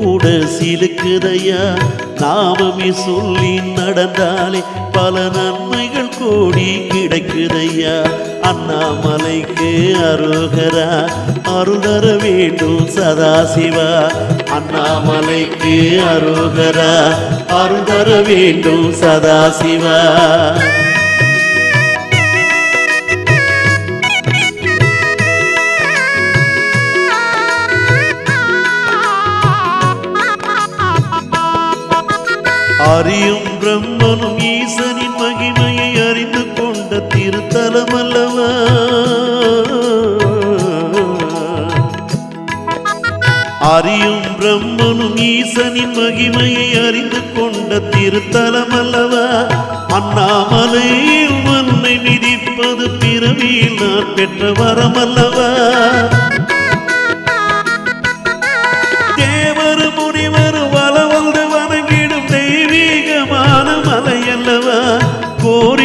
கூட சிலுக்குதையா நாமமே சொல்லி நடந்தாலே பல நன்மைகள் கூடி கிடைக்குதையா? அண்ணாமலைக்கு அருகரா அருளர வேண்டும் சதாசிவா. அண்ணாமலைக்கு அருகரா அருளர வேண்டும் சதாசிவா. அறியும் பிரம்மனும் ஈசனின் மகிமையை அறிந்து கொண்ட திருத்தலம் அல்லவா? அறியும் பிரம்மனும் ஈசனின் மகிமையை அறிந்து கொண்ட திருத்தலம் அல்லவா? அண்ணாமலை உன்னை மிதிப்பது பிறவியில் நான் பெற்ற வரமல்லவா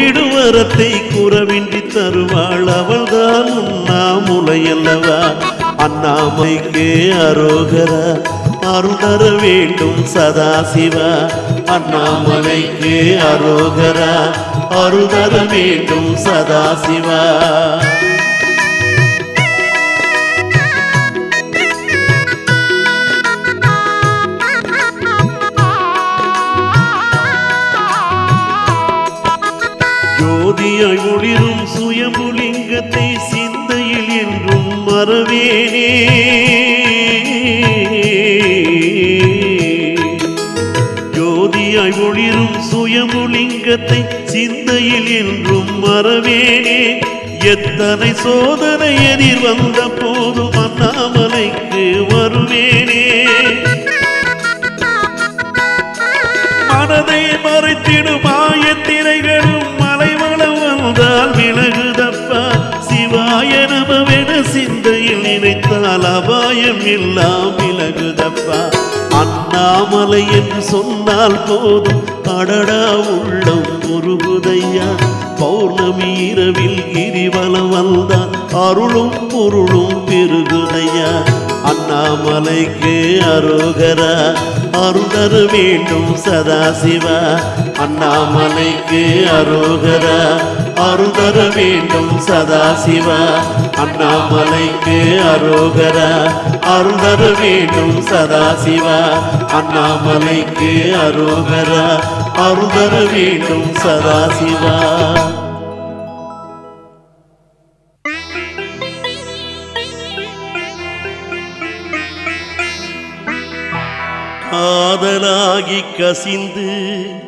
கோரிடும் வரத்தை குறவின்றி தருவாள் அவள்தான் உண்ணாமுலையல்லவா அண்ணாமைக்கு அரோகரா தர வேண்டும் சதாசிவா. அண்ணாமலைக்கு அரோகரா தர வேண்டும் சதாசிவா. சுயமுலிங்கத்தை சிந்தையில் என்றும் மறவேனே. எத்தனை சோதனை எதிர் வந்த போதும் அண்ணாமலைக்கு வருவேனே. மனதை மறைத்திடும் ஆயத்திரைகளும் மலைவளம் வந்தால் விலகுதப்பா சிவாய நமவென சிந்தையில் நினைத்தால் அபாயம் எல்லாம் விலகுதப்பா அண்ணாமலை என்று சொன்னால் போதும். அடடா உள்ளம் உருகுதையா பௌர்ணமி இரவில் கிரிவலம் வந்தால் அருளும் பொருளும் பெருகுதையா? அண்ணாமலைக்கு அரோகரா? அருணர வேண்டும் சதாசிவா. அண்ணாமலைக்கு அரோகரா? அருணர வேண்டும் சதாசிவா. அண்ணாமலைக்கு அரோகரா. அருணர வேண்டும் சதாசிவா. அண்ணாமலைக்கு அரோகரா. அருணர வேண்டும் சதாசிவா. காதலாகி கசிந்து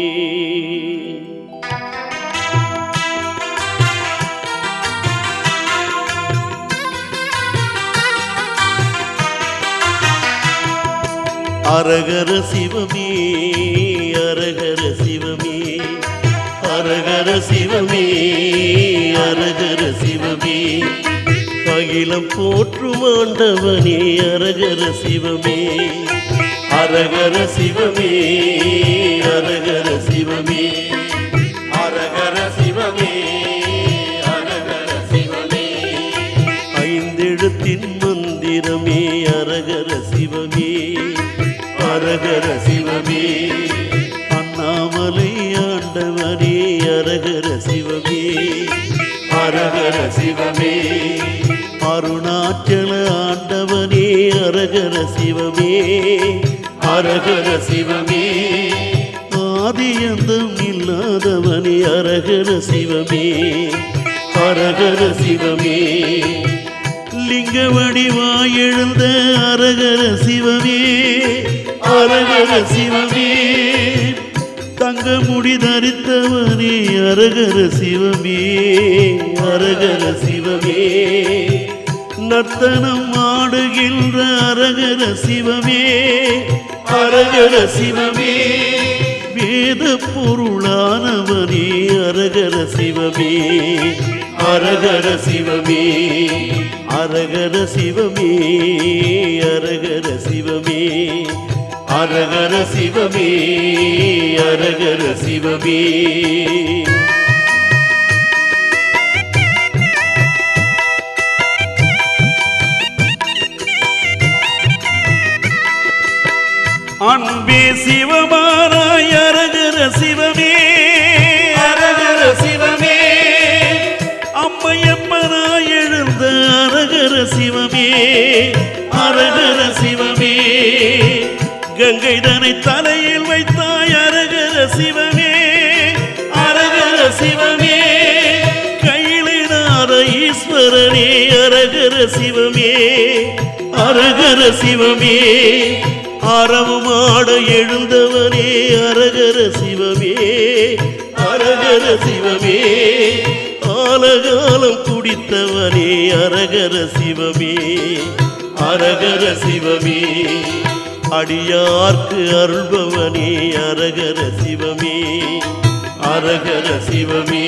அரகர சிவமே அரகர சிவமே. அரகர சிவமே அரகர சிவமே. அகிலம் போற்றும் ஆண்டவனே அரகர சிவமே. அரகர சிவமே அரகர சிவமே. அரகர சிவமே. அண்ணாமலை ஆண்டவனே அரகர சிவமே. அரகர சிவமே. அருணாச்சல ஆண்டவனே அரகர சிவமே. அரகர சிவமே. ஆதியந்தம் இல்லாதவனே அரகர சிவமே. அரகர சிவமே. லிங்க வடிவாய் எழுந்த அரகர சிவமே அரகர சிவமே. தங்க முடி தரித்தவனே அரகர சிவமே அரகர சிவமே. நர்த்தனம் ஆடுகின்ற அரகர சிவமே அரகர சிவமே. வேத பொருளானவனே அரகர சிவமே. அரகர சிவமே அரகர சிவமே அரகர சிவமே அரகர சிவமே அரகர சிவமே. அன்பே சிவமாராய் சிவமே அரகர சிவமே. கங்கை தனை தலையில் வைத்தாய் அரகர சிவமே அரகர சிவமே. கையிலினார ஈஸ்வரனே அரகர சிவமே அரகர சிவமே. அறவுமாட எழுந்தவனே அரகர சிவமே அரகர சிவமே. ஆலகாலம் குடித்தவனே அரகர சிவமே அரகர சிவமே. அடியார்க்கு அருள்பவனே அரகர சிவமே அரகர சிவமே.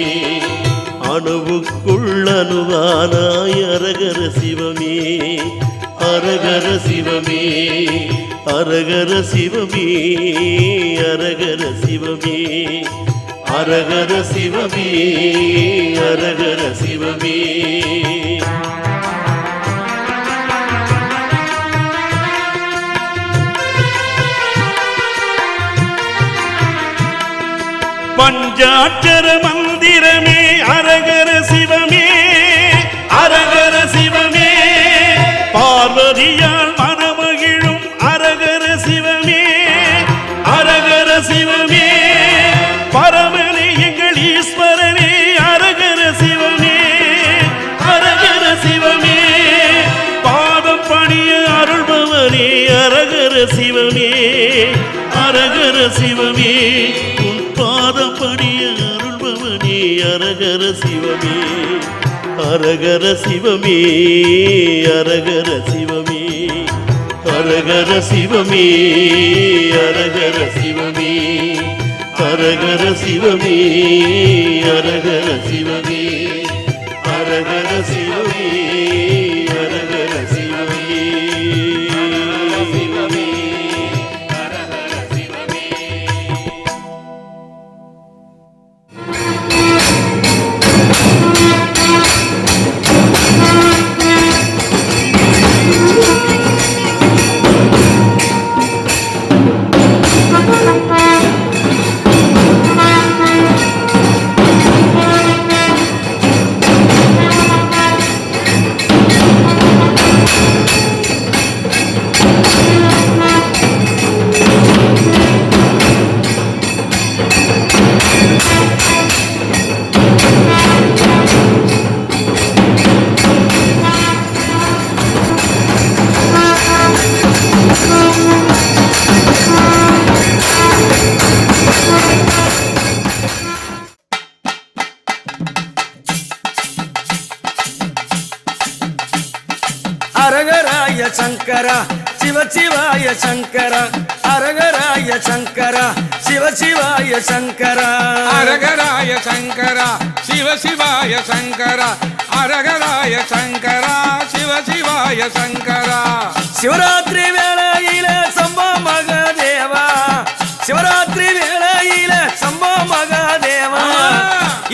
அணுவுக்குள் அணுவானாய் அரகர சிவமே அரகர சிவமே அரகர சிவமே அரகர சிவமே. அரகர சிவமே அரகர சிவமே. பஞ்சாட்சர மந்திரமே அரகர சிவமே அரகர சிவமே உன் பாதம் பணிய அருள்பவனே அரகர சிவமே அரகர சிவமே அரகர சிவமே அரகர சிவமே அரகர சிவமே அரகர சிவமே அரகர சிவமே. சிவாய சங்கர அரகராய சங்கரா சிவ சிவாய சங்கரா. சிவராத்திரி வேளையில சம்பா மகதேவா. சிவராத்திரி வேளையில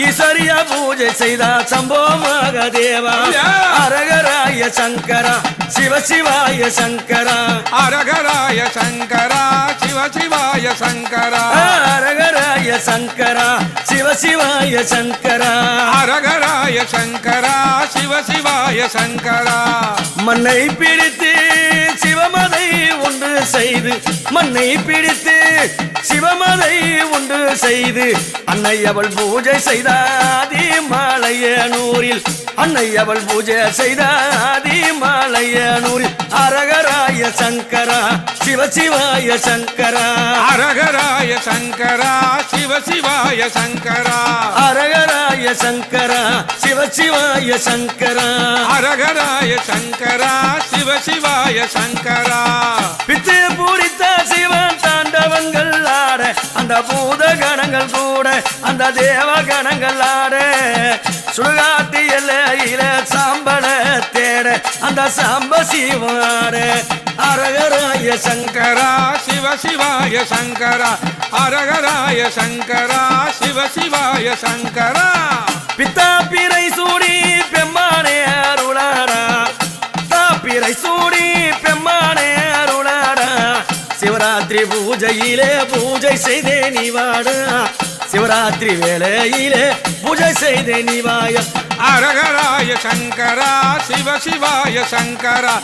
ஈஸ்வரியா பூஜை செய்தா சம்போ மகாதேவா! அரகராய சங்கரா சிவசிவாய சங்கரா. அரகராய சங்கர சிவ சிவாய சங்கர. அரகராய சங்கரா சிவசிவாய சங்கரா. அரகராய சங்கர சிவ சிவாய சங்கர. மண்ணை பிடித்து சிவமதை ஒன்று செய்து மண்ணை பிடித்து சிவமதை ஒன்று செய்து அன்னை அவள் பூஜை செய்தாதி மாலைய நூறில் அன்னை அவள் பூஜை செய்தாதி சங்கரா சிவ சிவாய சங்கரா. அரகராய சங்கரா சிவ சிவாய சங்கரா. அரகராய சங்கரா சிவ சிவாய சங்கரா. அரகராய சங்கரா சிவ சிவாய சங்கரா. பித்து பூரித்த சிவன் தாண்டவங்கள் ஆட அந்த பூத கணங்கள் கூட அந்த தேவ கணங்கள் சுடுகாட்டு எல்லையில சாம்பல தேட அந்த சாம்ப சிவாட. அரகராய சங்கரா சிவ சிவாய சங்கரா. அரகராய சங்கரா சிவ சிவாய சங்கரா. பித்தா பிறை சூடி பெம்மானே அருளாரா தாப்பிரை சூடி பெம்மானே அருளாரா சிவராத்திரி பூஜையிலே பூஜை செய்தே நீ வாடா. சிவராத்திரி வேளையிலே பூஜை செய்தே நீவாய. அரகராய சங்கரா சிவ சிவாய சங்கரா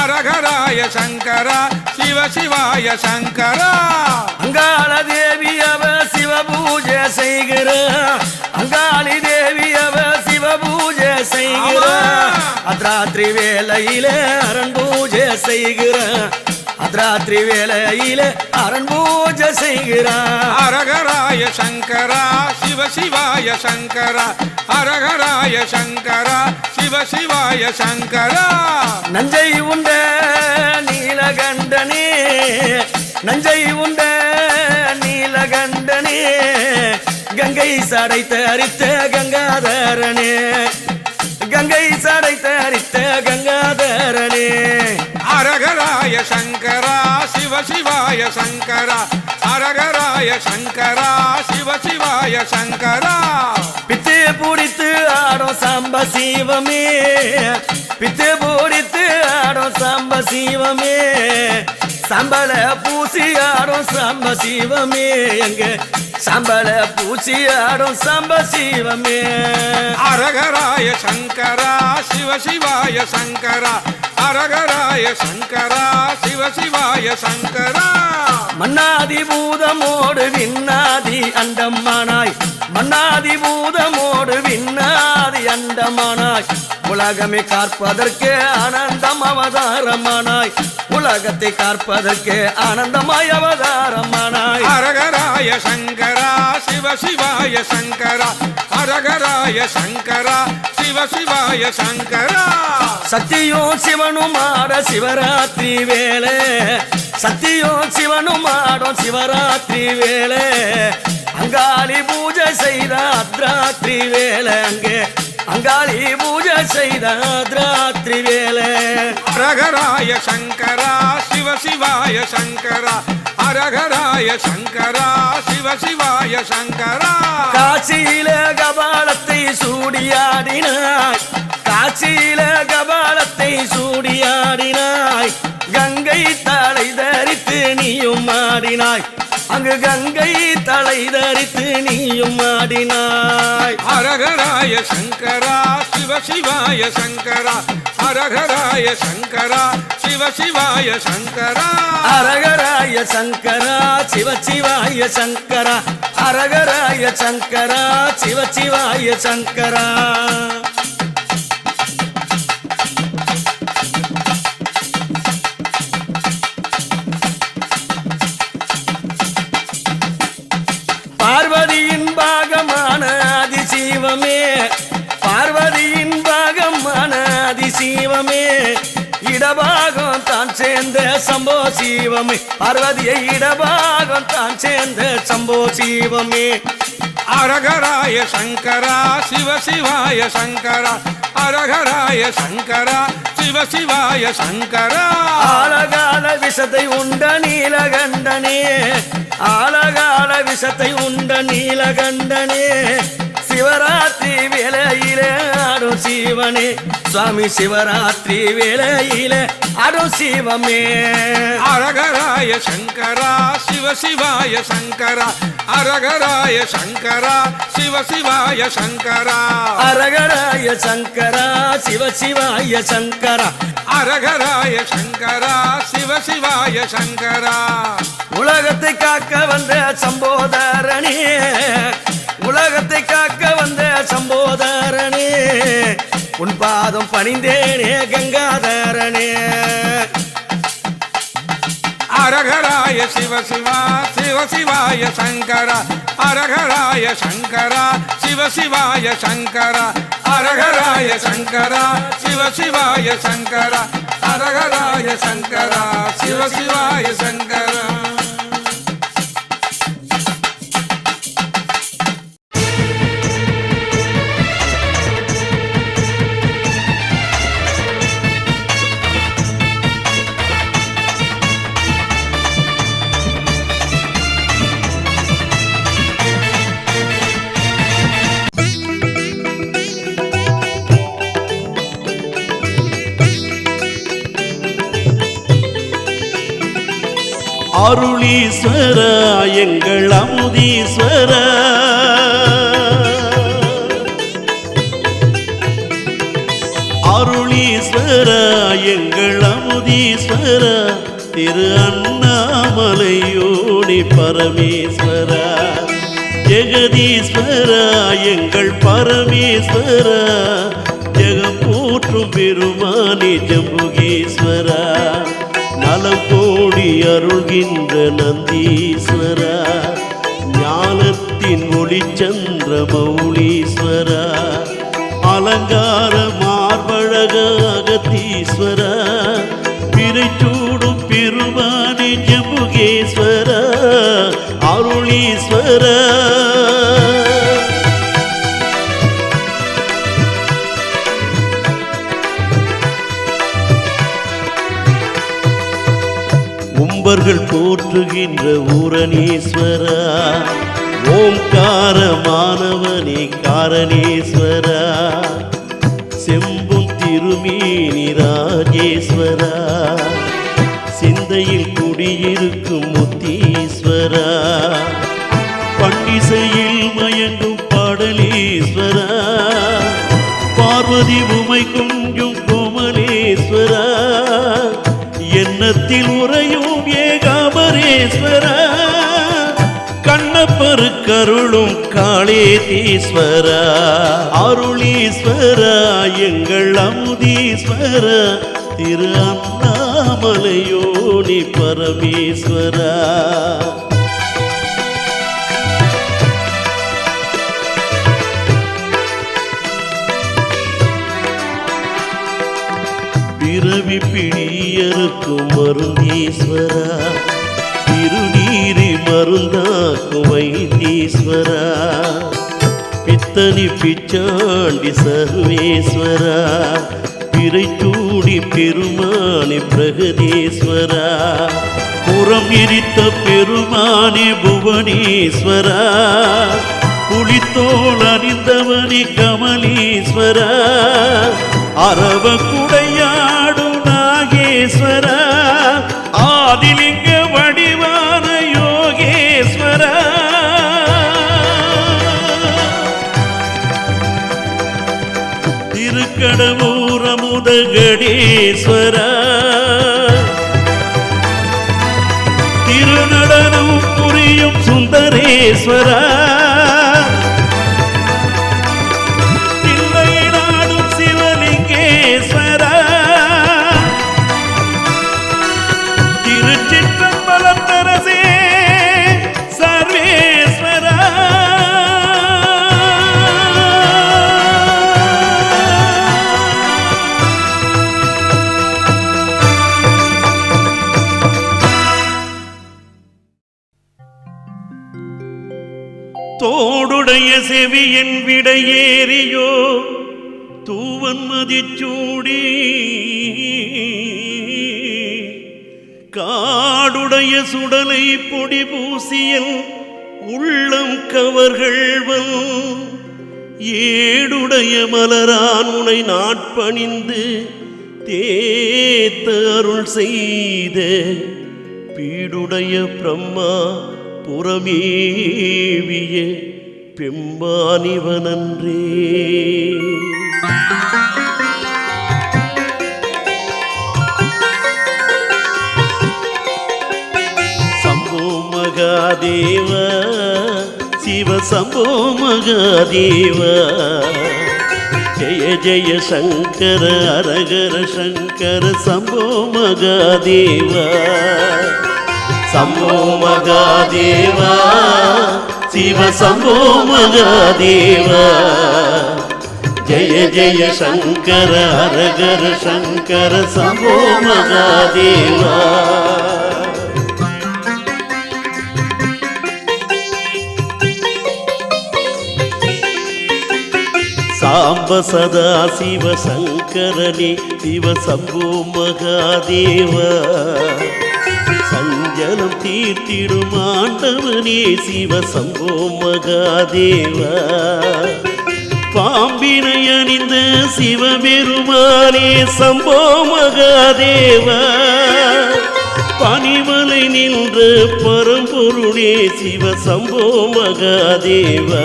அரகராய சங்கரா சிவ சிவாய சங்கரா. அங்காள தேவி அவ சிவ பூஜை செய்கிற. அங்காளி தேவி அவ சிவ பூஜை செய்கிற அத்ராத்திரி வேளையில அரண் பூஜை செய்கிற அத்ராத்திரி வேளையில அரண் பூஜை செய்கிற அரகராய சங்கரா சிவ சிவாய சங்கரா. அரகராய சங்கரா சிவ சிவாய சங்கரா. நஞ்சை உண்ட நீலகண்டனே நஞ்சை உண்ட நீலகண்டனே கங்கை சடை தரித்த கங்காதரனே. கங்கை சடை தரித்த கங்காதரனே. அரகராய சங்கரா சிவ சிவாய சங்கரா. அரகராய சங்கரா சிவ சிவாய சங்கரா. பித்து பிடித்து ஆடும் சாம்ப சீவமே. பித்து பிடித்து ஆடும் சாம்ப சீவமே. சம்பள பூசி ஆடும் சாம்ப சீவமே. எங்க? சம்பள பூசி ஆடும் சாம்ப சீவமே. அரகராய சங்கரா சிவ சிவாய சங்கரா. அரகராய சங்கரா சிவ சிவாய சங்கரா. மன்னாதி பூதமோடு விண்ணாதி அண்டம்மானாய் மன்னாதி பூதமோடு விண்ணாதி அண்டமானாய் உலகமே காற்பதற்கு ஆனந்தம் அவதாரமானாய். உலகத்தை காற்பதற்கு ஆனந்தமாய் அவதாரமானாய். அரகராய சங்கரா சிவ சிவாய சங்கரா அரகராய சங்கரா சிவ சிவாய சங்கரா. சக்தியும் சிவனும் ஆட சிவராத்திரி வேளை. சக்தியும் சிவனும் ஆடும் சிவராத்திரி வேளை. அங்காளி பூஜை செய்த அத்ராத்திரி வேளை அங்கே. அங்காளி பூஜை செய்த அத்ராத்திரி வேளை அரகராய சங்கரா சிவ சிவாய சங்கரா. அரகராய சங்கரா சிவ சிவாய சங்கரா. காட்சியில கபாலத்தை சூடியாடினாய். காட்சியில கபாலத்தை சூடியாடினாய். கங்கை தலை தரித்து நீயும் ஆடினாய். அங்கு கங்கை தலை தரித்து நீயும் ஆடினாய். அரகராய சங்கரா சிவ சிவாய சங்கரா அரகராய சங்கரா சிவ சிவாய சங்கரா. அரகராய சங்கரா சிவ சிவாய சங்கரா அரகராய சங்கரா சிவ சிவாய சங்கரா. சேர்ந்த சம்போ சீவமே. பார்வதியை இடபாகம் தான் சேர்ந்த சம்போ சீவமே. அரகராய சங்கரா சிவ சிவாய சங்கரா. அரகராய சங்கரா சிவ சிவாய சங்கரா. ஆலகால விஷத்தை உண்ட நீலகண்டனே. ஆலகால விஷத்தை உண்ட நீலகண்டனே. சிவராத்திரி வேளையிலே ஆடும் சிவனே. சுவாமி சிவராத்திரி வேளையிலே ஆடும் சிவமே. அரகராய சங்கரா சிவ சிவாய சங்கரா. அரகராய சங்கரா சிவ சிவாய சங்கரா. அரகராய சங்கரா சிவ சிவாய சங்கரா. அரகராய சங்கரா சிவ சிவாய சங்கரா. உலகத்தை காக்க வந்த சம்போதரனே. உலகத்தை காக்க வந்த சம்போதரனே உன் பாதம் பணிந்தேனே கங்காதரனே. அரகராய சிவ சிவா சிவ சிவாய சங்கரா அரகராய சங்கரா சிவ சிவாய சங்கரா அரகராய சங்கரா சிவ சிவாய சங்கரா அரகராய சங்கரா சிவ சிவாய சங்கரா. அமுதீஸ்வர எங்கள் அமுதீஸ்வர. அருளீஸ்வர எங்கள் அமுதீஸ்வர. திரு அண்ணாமலையோடி பரமேஸ்வர. ஜெகதீஸ்வர எங்கள் பரமேஸ்வர. ஜெகம் போற்றும் பெருமானி ஜம்புகீஸ்வரா. அருள்கின்ற நந்தீஸ்வரா ஞானத்தின் ஒளிச்சந்திர மௌனீஸ்வரா அலங்கார மார்பழக அகத்தீஸ்வரா பிறைச்சூடும் பெருமானி ஜம்புகேஸ்வரா அருளீஸ்வரா. அவர்கள் போற்றுகின்ற ஊரணீஸ்வரா. ஓம்காரமானவனே காரணேஸ்வரா. செம்பும் திருமீனி ராஜேஸ்வரா. சிந்தையில் குடியிருக்கும் முத்தீஸ்வரா. பண்டிசையில் மயங்கும் பாடலீஸ்வரா. பார்வதி உமை கொஞ்சும் கோமலேஸ்வரா. எண்ணத்தில் உரை காளீஸ்வர கண்ணப்பரு கருளும் காளேதீஸ்வரா. அருளீஸ்வரா எங்கள் அமுதீஸ்வர திரு அண்ணாமலையோனி பரமேஸ்வரா. பிறவி பிடியறுக்கும் மருந்தீஸ்வரா திருநீரி மருந்தாக்கு வைத்தீஸ்வரா. பித்தனி பிச்சாண்டி சர்வேஸ்வரா. பிறைச்சூடி பெருமானி பிரகதீஸ்வரா. புறம் எரித்த பெருமானி புவனீஸ்வரா. புலித்தோல் அணிந்தவனி கமலீஸ்வரா. அரவ குடையாடும் நாகேஸ்வரா. திருக்கடமூரமுதகடேஸ்வரா. திருநடனம் புரியும் சுந்தரேஸ்வரா. செவியன் விடையேறியோ தூவன் மதிச்சூடி. காடுடைய சுடலை பொடி பூசியல் உள்ளம் கவர்கள்வல் ஏடுடைய மலரான் உனை நாட்பணிந்து தேத்த அருள் செய்த பீடுடைய பிரம்மா புறமேவிய பெம்பானிவனன்றே சம்போ மகாதேவ சிவ சம்போ மகாதேவ ஜெய ஜெய சங்கர அரகர சங்கர சம்போ மகாதேவ சம்போ மகாதேவா சிவ சம்போ மகாதேவா. ஜய ஜய சங்கர அரகர சங்கர சம்போ மகாதேவா. சாம்ப சதா சிவ சங்கரனே சிவ சம்போ மகாதேவா. சஞ்சலம் தீர்த்திடும் ஆண்டவனே சிவ சம்போ மகாதேவா. பாம்பினை அணிந்த சிவபெருமானே சம்போ மகாதேவா. பனிமலை நின்ற பரம்பொருளே சிவ சம்போ மகாதேவா.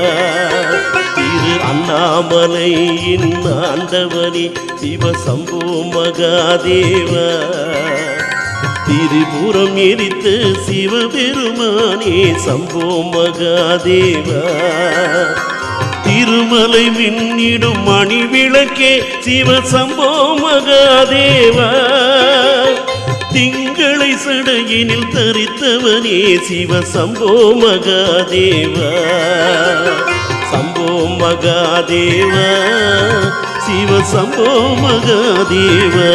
திரு அண்ணாமலையின் ஆண்டவனே சிவ சம்போ மகாதேவா. திரிபுரம் எரித்த சிவபெருமானே சம்போ மகாதேவா. திருமலை மின்னிடும் மணி விளக்கே சிவ சம்போ மகாதேவா. திங்களை சடையினில் தரித்தவனே சிவ சம்போ மகாதேவா. சம்போ மகாதேவா சிவ சம்போ மகாதேவா.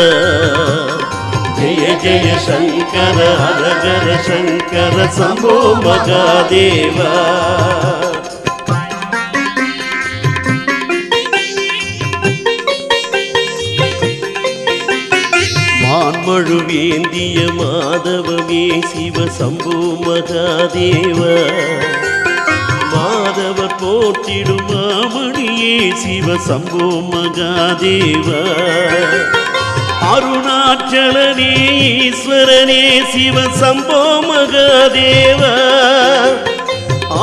ஜெய ஜெய சங்கர ஹரஹர சங்கர சம்போ மகாதேவா மான்மழு வேந்திய மாதவமே சிவ சம்போ மகாதேவா மாதவர் போற்றிடும் மாமணியே சிவ சம்போ மகாதேவா அருணாச்சலனே ஈஸ்வரனே சிவ சம்போ மகாதேவா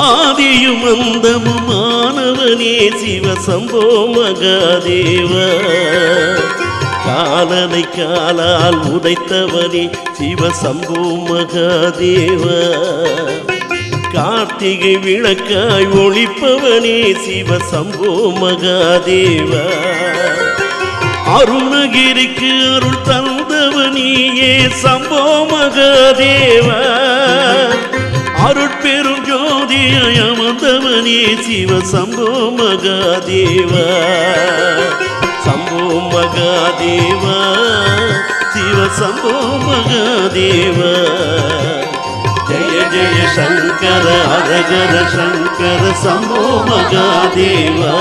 ஆதியும் அந்தமுமானவனே சிவ சம்போ மகாதேவா காலனை காலால் உதைத்தவனே சிவ சம்போ மகாதேவா கார்த்திகை விளக்காய் ஒளிப்பவனே சிவ சம்போ மகாதேவா அருணகிரிக்கு அருள் தந்தவனியே சம்போ மகாதேவா. அருட்பெரும் ஜோதியாய் அமர்ந்தவனே சிவ சம்போ மகாதேவ. சம்போ மகாதேவ சிவ சம்போ மகாதேவ. ஜெய ஜெய சங்கர அரகர சங்கர சம்போ மகாதேவா.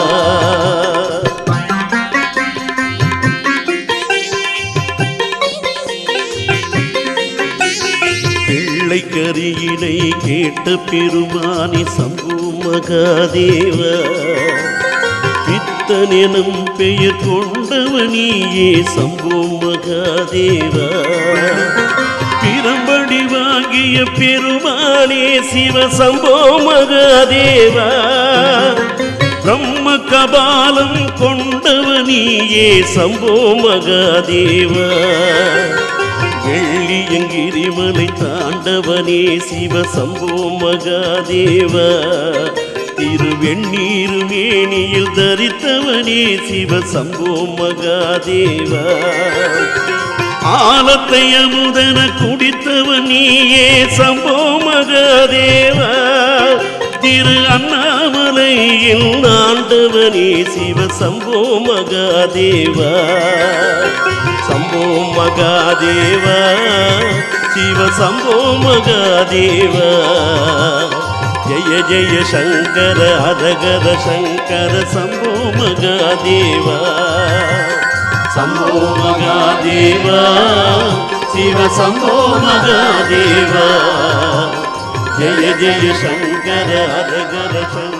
பிள்ளை கேட்ட பெருமானி சம்பு மகாதேவா. பித்தனெனும் பெயர் கொண்டவனியே சம்பு மகாதேவா. பிரம்படி வாங்கிய பெருமானே சிவ சம்போ மகாதேவா. பிரம்ம கபாலம் கொண்டவனியே சம்போ மகாதேவா. வெள்ளியங்கிரிமலை தாண்டவனே சிவ சம்போ மகாதேவா. திருவெண்ணீர் மேனியில் தரித்தவனே சிவ சம்போ மகாதேவா. ஆலத்தை அமுதன குடித்தவன் நீயே சம்போ மகாதேவா. திரு அண்ணாமலை என் ஆண்டவனே சிவ சம்போ மகாதேவா. சம்போ மகாதேவா சிவ சம்போ மகாதேவா. ஜெய ஜெய சங்கர அரகர சங்கர சம்போ மகாதேவா. சம்போ மகாதேவா சிவ சம்போ மகாதேவா. ஜெய ஜெய சங்கர ஹரஹர சங்கர சம்போ மகாதேவா